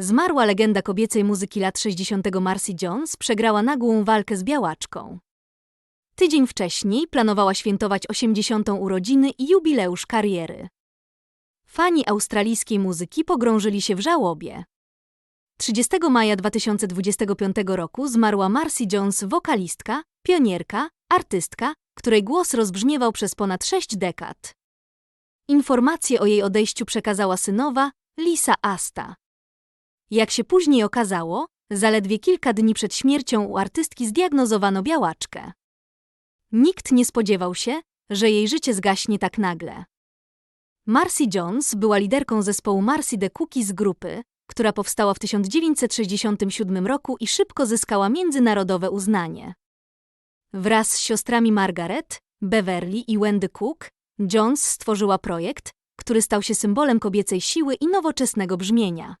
Zmarła legenda kobiecej muzyki lat 60. Marcy Jones przegrała nagłą walkę z białaczką. Tydzień wcześniej planowała świętować 80. urodziny i jubileusz kariery. Fani australijskiej muzyki pogrążyli się w żałobie. 30 maja 2025 roku zmarła Marcy Jones, wokalistka, pionierka, artystka, której głos rozbrzmiewał przez ponad sześć dekad. Informację o jej odejściu przekazała synowa Lisa Asta. Jak się później okazało, zaledwie kilka dni przed śmiercią u artystki zdiagnozowano białaczkę. Nikt nie spodziewał się, że jej życie zgaśnie tak nagle. Marcy Jones była liderką zespołu Marcy the Cookies grupy, która powstała w 1967 roku i szybko zyskała międzynarodowe uznanie. Wraz z siostrami Margaret, Beverly i Wendy Cook, Jones stworzyła projekt, który stał się symbolem kobiecej siły i nowoczesnego brzmienia.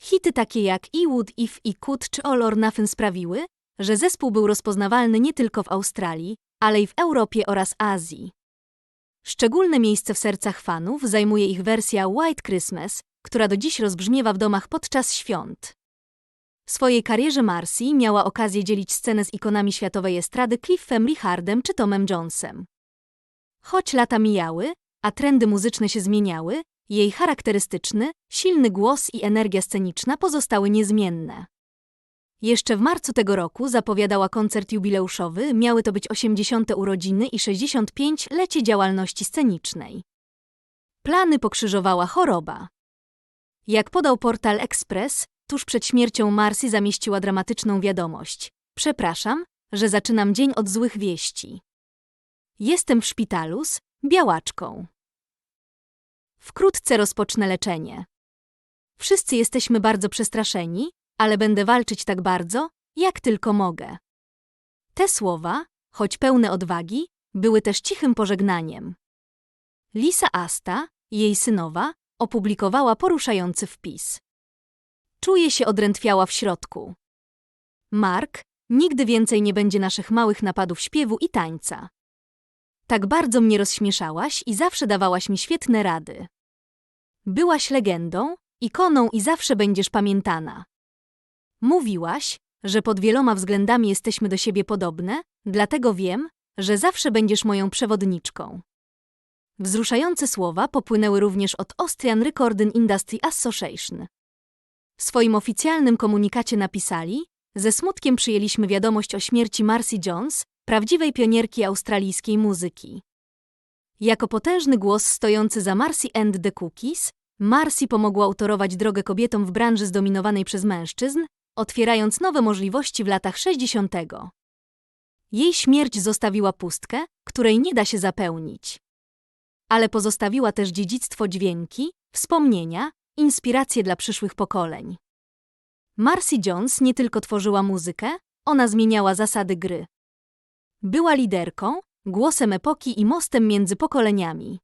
Hity takie jak I Would If I Could czy All or Nothing sprawiły, że zespół był rozpoznawalny nie tylko w Australii, ale i w Europie oraz Azji. Szczególne miejsce w sercach fanów zajmuje ich wersja White Christmas, która do dziś rozbrzmiewa w domach podczas świąt. W swojej karierze Marcy miała okazję dzielić scenę z ikonami światowej estrady Cliffem Richardem czy Tomem Jonesem. Choć lata mijały, a trendy muzyczne się zmieniały, jej charakterystyczny, silny głos i energia sceniczna pozostały niezmienne. Jeszcze w marcu tego roku zapowiadała koncert jubileuszowy, miały to być 80. urodziny i 65-lecie działalności scenicznej. Plany pokrzyżowała choroba. Jak podał portal Express, tuż przed śmiercią Marcy zamieściła dramatyczną wiadomość. Przepraszam, że zaczynam dzień od złych wieści. Jestem w szpitalu z białaczką. Wkrótce rozpocznę leczenie. Wszyscy jesteśmy bardzo przestraszeni, ale będę walczyć tak bardzo, jak tylko mogę. Te słowa, choć pełne odwagi, były też cichym pożegnaniem. Lisa Asta, jej synowa, opublikowała poruszający wpis. Czuję się odrętwiała w środku. Mark, nigdy więcej nie będzie naszych małych napadów śpiewu i tańca. Tak bardzo mnie rozśmieszałaś i zawsze dawałaś mi świetne rady. Byłaś legendą, ikoną i zawsze będziesz pamiętana. Mówiłaś, że pod wieloma względami jesteśmy do siebie podobne, dlatego wiem, że zawsze będziesz moją przewodniczką. Wzruszające słowa popłynęły również od Austrian Recording Industry Association. W swoim oficjalnym komunikacie napisali, ze smutkiem przyjęliśmy wiadomość o śmierci Marcy Jones, prawdziwej pionierki australijskiej muzyki. Jako potężny głos stojący za Marcy and the Cookies, Marcy pomogła utorować drogę kobietom w branży zdominowanej przez mężczyzn, otwierając nowe możliwości w latach 60. Jej śmierć zostawiła pustkę, której nie da się zapełnić. Ale pozostawiła też dziedzictwo dźwięki, wspomnienia, inspiracje dla przyszłych pokoleń. Marcy Jones nie tylko tworzyła muzykę, ona zmieniała zasady gry. Była liderką, głosem epoki i mostem między pokoleniami.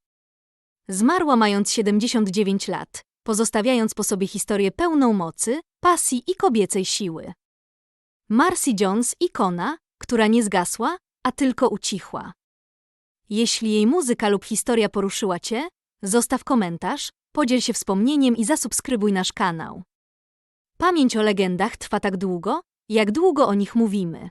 Zmarła mając 79 lat, pozostawiając po sobie historię pełną mocy, pasji i kobiecej siły. Marcy Jones ikona, która nie zgasła, a tylko ucichła. Jeśli jej muzyka lub historia poruszyła Cię, zostaw komentarz, podziel się wspomnieniem i zasubskrybuj nasz kanał. Pamięć o legendach trwa tak długo, jak długo o nich mówimy.